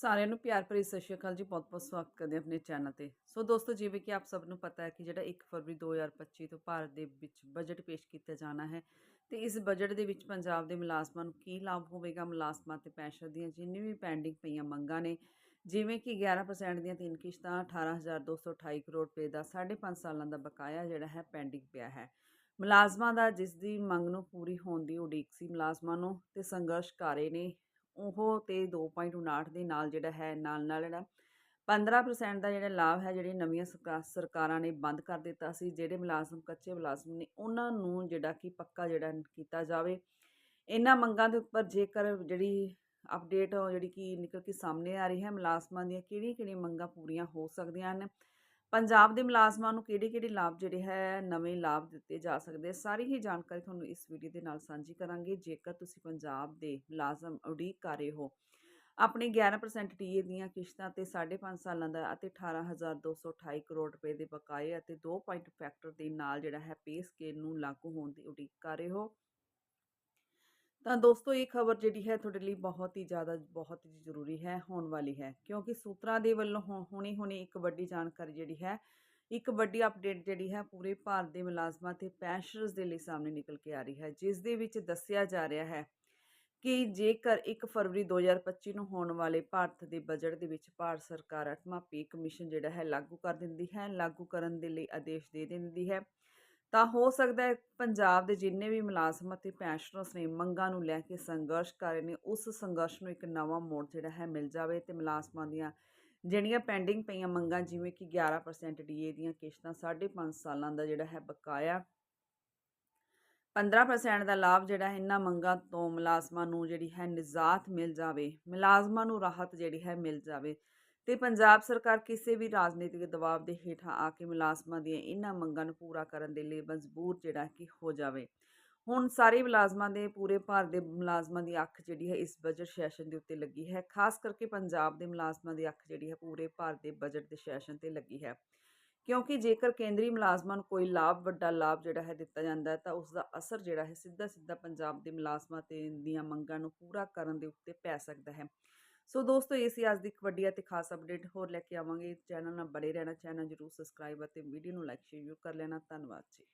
ਸਾਰਿਆਂ ਨੂੰ ਪਿਆਰ ਭਰੀ ਸਤਿ ਸ਼੍ਰੀ ਅਕਾਲ ਜੀ ਬਹੁਤ-ਬਹੁਤ ਸਵਾਗਤ ਕਰਦੇ ਆਪਣੇ ਚੈਨਲ ਤੇ। ਸੋ ਦੋਸਤੋ, ਜਿਵੇਂ ਕਿ ਆਪ ਸਭ ਨੂੰ ਪਤਾ ਹੈ ਕਿ ਜਿਹੜਾ 1 ਫਰਵਰੀ 2025 ਤੋਂ ਭਾਰਤ ਦੇ ਵਿੱਚ ਬਜਟ ਪੇਸ਼ ਕੀਤਾ ਜਾਣਾ ਹੈ, ਤੇ ਇਸ ਬਜਟ ਦੇ ਵਿੱਚ ਪੰਜਾਬ ਦੇ ਮੁਲਾਜ਼ਮਾਂ ਨੂੰ ਕੀ ਲਾਭ ਹੋਵੇਗਾ? ਮੁਲਾਜ਼ਮਾਂ ਤੇ ਪੈਨਸ਼ਨ ਦੀਆਂ ਜਿੰਨੀ ਵੀ ਪੈਂਡਿੰਗ ਪਈਆਂ ਮੰਗਾਂ ਨੇ, ਜਿਵੇਂ ਕਿ 11% ਦੀਆਂ ਤਿੰਨ ਕਿਸ਼ਤਾਂ 18228 ਕਰੋੜ ਰੁਪਏ ਦਾ 5.5 ਸਾਲਾਂ ਦਾ ਬਕਾਇਆ ਜਿਹੜਾ ਹੈ ਪੈਂਡਿੰਗ ਪਿਆ ਹੈ। ਮੁਲਾਜ਼ਮਾਂ ਦਾ ਜਿਸ ਦੀ ਮੰਗ ਨੂੰ ਪੂਰੀ ਹੋਣ ਦੀ ਉਡੀਕ ਸੀ ਮੁਲਾਜ਼ਮਾਂ ਨੂੰ, ਤੇ ਸੰਘਰਸ਼ ਕਾਰੇ ਨੇ ਉਹ ਤੇ 2.59 ਦੇ ਨਾਲ ਜਿਹੜਾ ਹੈ ਨਾਲ ਨਾਲ ਜਿਹੜਾ 15% ਦਾ ਜਿਹੜਾ ਲਾਭ ਹੈ ਜਿਹੜੀ ਨਵੀਆਂ ਸਰਕਾ- ਸਰਕਾਰਾਂ ਨੇ ਬੰਦ ਕਰ ਦਿੱਤਾ ਸੀ, ਜਿਹੜੇ ਮੁਲਾਜ਼ਮ, ਕੱਚੇ ਮੁਲਾਜ਼ਮ ਨੇ, ਉਹਨਾਂ ਨੂੰ ਜਿਹੜਾ ਕਿ ਪੱਕਾ ਜਿਹੜਾ ਕੀਤਾ ਜਾਵੇ। ਇਹਨਾਂ ਮੰਗਾਂ ਦੇ ਉੱਪਰ ਜੇਕਰ ਜਿਹੜੀ ਅਪਡੇਟ ਜਿਹੜੀ ਕਿ ਨਿਕਲ ਕੇ ਸਾਹਮਣੇ ਆ ਰਹੀ ਹੈ, ਮੁਲਾਜ਼ਮਾਂ ਦੀਆਂ ਕਿਹੜੀਆਂ ਕਿਹੜੀਆਂ ਮੰਗਾਂ ਪੂਰੀਆਂ ਹੋ ਸਕਦੀਆਂ ਹਨ? ਪੰਜਾਬ ਦੇ ਮੁਲਾਜ਼ਮਾਂ ਨੂੰ ਕਿਹੜੇ ਕਿਹੜੇ ਲਾਭ ਜਿਹੜੇ ਹੈ, ਨਵੇਂ ਲਾਭ ਦਿੱਤੇ ਜਾ ਸਕਦੇ ਆ, ਸਾਰੀ ਹੀ ਜਾਣਕਾਰੀ ਤੁਹਾਨੂੰ ਇਸ ਵੀਡੀਓ ਦੇ ਨਾਲ ਸਾਂਝੀ ਕਰਾਂਗੇ। ਜੇਕਰ ਤੁਸੀਂ ਪੰਜਾਬ ਦੇ ਮੁਲਾਜ਼ਮ ਉਡੀਕ ਕਰ ਰਹੇ ਹੋ, ਆਪਣੀ 11% ਟੀਏ ਦੀਆਂ ਕਿਸ਼ਤਾਂ ਤੇ 5.5 ਸਾਲਾਂ ਦਾ ਅਤੇ 18228 ਕਰੋੜ ਰੁਪਏ ਦੇ ਬਕਾਏ ਅਤੇ 2 ਪੁਆਇੰਟ ਫੈਕਟਰ ਦੇ ਨਾਲ ਜਿਹੜਾ ਹੈ ਪੇ ਸਕੇਲ ਨੂੰ ਲਾਗੂ ਹੋਣ ਦੀ ਉਡੀਕ ਕਰ ਰਹੇ ਹੋ ਤਾਂ ਦੋਸਤੋ, ਇਹ ਖਬਰ ਜਿਹੜੀ ਹੈ ਤੁਹਾਡੇ ਲਈ ਬਹੁਤ ਹੀ ਜ਼ਿਆਦਾ, ਬਹੁਤ ਹੀ ਜ਼ਰੂਰੀ ਹੈ, ਹੋਣ ਵਾਲੀ ਹੈ। ਕਿਉਂਕਿ ਸੂਤਰਾਂ ਦੇ ਵੱਲੋਂ ਹੁ- ਹੁਣੀ ਹੁਣੀ ਇੱਕ ਵੱਡੀ ਜਾਣਕਾਰੀ ਜਿਹੜੀ ਹੈ, ਇੱਕ ਵੱਡੀ ਅਪਡੇਟ ਜਿਹੜੀ ਹੈ ਪੂਰੇ ਭਾਰਤ ਦੇ ਮੁਲਾਜ਼ਮਾਂ ਤੇ ਪੈਨਸ਼ਨਰਸ ਦੇ ਲਈ ਸਾਹਮਣੇ ਨਿਕਲ ਕੇ ਆ ਰਹੀ ਹੈ, ਜਿਸ ਦੇ ਵਿੱਚ ਦੱਸਿਆ ਜਾ ਰਿਹਾ ਹੈ ਕਿ ਜੇਕਰ 1 ਫਰਵਰੀ 2025 ਨੂੰ ਹੋਣ ਵਾਲੇ ਭਾਰਤ ਦੇ ਬਜਟ ਦੇ ਵਿੱਚ ਭਾਰਤ ਸਰਕਾਰ 8ਵਾਂ ਪੇ ਕਮਿਸ਼ਨ ਜਿਹੜਾ ਹੈ ਲਾਗੂ ਕਰ ਦਿੰਦੀ ਹੈ, ਲਾਗੂ ਕਰਨ ਦੇ ਲਈ ਆਦੇਸ਼ ਦੇ ਦਿੰਦੀ ਹੈ। ਤਾਂ ਹੋ ਸਕਦਾ ਹੈ ਪੰਜਾਬ ਦੇ ਜਿੰਨੇ ਵੀ ਮੁਲਾਜ਼ਮ ਅਤੇ ਪੈਨਸ਼ਨਰਸ ਨੇ ਮੰਗਾਂ ਨੂੰ ਲੈ ਕੇ ਸੰਘਰਸ਼ ਕਰ ਰਹੇ ਨੇ, ਉਸ ਸੰਘਰਸ਼ ਨੂੰ ਇੱਕ ਨਵਾਂ ਮੋੜ ਜਿਹੜਾ ਹੈ ਮਿਲ ਜਾਵੇ ਤੇ ਮੁਲਾਜ਼ਮਾਂ ਦੀਆਂ ਜਿਹੜੀਆਂ ਪੈਂਡਿੰਗ ਪਈਆਂ ਮੰਗਾਂ, ਜਿਵੇਂ ਕਿ 11% ਡੀਏ ਦੀਆਂ ਕਿਸ਼ਤਾਂ 5.5 ਸਾਲਾਂ ਦਾ ਜਿਹੜਾ ਹੈ ਬਕਾਇਆ 15% ਦਾ ਲਾਭ ਜਿਹੜਾ ਹੈ ਇਹਨਾਂ ਮੰਗਾਂ ਤੋਂ ਮੁਲਾਜ਼ਮਾਂ ਨੂੰ ਜਿਹੜੀ ਹੈ ਨਿਜ਼ਾਤ ਮਿਲ ਜਾਵੇ, ਮੁਲਾਜ਼ਮਾਂ ਨੂੰ ਰਾਹਤ ਜਿਹੜੀ ਹੈ ਮਿਲ ਜਾਵੇ। ਤੇ ਪੰਜਾਬ ਸਰਕਾਰ ਕਿਸੇ ਵੀ ਰਾਜਨੀਤਿਕ ਦਬਾਅ ਦੇ ਹੇਠਾਂ ਆ ਕੇ ਮੁਲਾਜ਼ਮਾਂ ਦੀਆਂ ਇਹਨਾਂ ਮੰਗਾਂ ਨੂੰ ਪੂਰਾ ਕਰਨ ਦੇ ਲਈ ਮਜਬੂਰ ਜਿਹੜਾ ਕਿ ਹੋ ਜਾਵੇ। ਹੁਣ ਸਾਰੇ ਮੁਲਾਜ਼ਮਾਂ ਦੇ ਪੂਰੇ ਭਾਰਤ ਦੇ ਮੁਲਾਜ਼ਮਾਂ ਦੀ ਅੱਖ ਜਿਹੜੀ ਹੈ ਇਸ ਬਜਟ ਸੈਸ਼ਨ ਦੇ ਉੱਤੇ ਲੱਗੀ ਹੈ। ਖਾਸ ਕਰਕੇ ਪੰਜਾਬ ਦੇ ਮੁਲਾਜ਼ਮਾਂ ਦੀ ਅੱਖ ਜਿਹੜੀ ਹੈ ਪੂਰੇ ਭਾਰਤ ਦੇ ਬਜਟ ਦੇ ਸੈਸ਼ਨ ਤੇ ਲੱਗੀ ਹੈ। ਕਿਉਂਕਿ ਜੇਕਰ ਕੇਂਦਰੀ ਮੁਲਾਜ਼ਮਾਂ ਨੂੰ ਕੋਈ ਲਾਭ, ਵੱਡਾ ਲਾਭ ਜਿਹੜਾ ਹੈ ਦਿੱਤਾ ਜਾਂਦਾ ਹੈ, ਤਾਂ ਉਸ ਦਾ ਅਸਰ ਜਿਹੜਾ ਹੈ ਸਿੱਧਾ ਸਿੱਧਾ ਪੰਜਾਬ ਦੇ ਮੁਲਾਜ਼ਮਾਂ ਤੇ ਦੀਆਂ ਮੰਗਾਂ ਨੂੰ ਪੂਰਾ ਕਰਨ ਦੇ ਉੱਤੇ ਪੈ ਸਕਦਾ ਹੈ। ਸੋ ਦੋਸਤੋ, ਇਹ ਸੀ ਅੱਜ ਦੀ ਇੱਕ ਵੱਡੀ ਅਤੇ ਖਾਸ ਅਪਡੇਟ। ਹੋਰ ਲੈ ਕੇ ਆਵਾਂਗੇ। ਚੈਨਲ ਨਾਲ ਬੜੇ ਰਹਿਣਾ, ਚੈਨਲ ਜਰੂਰ ਸਬਸਕ੍ਰਾਈਬ ਅਤੇ ਵੀਡੀਓ ਨੂੰ ਲਾਈਕ ਸ਼ੇਅਰ ਕਰ ਲੈਣਾ। ਧੰਨਵਾਦ ਜੀ।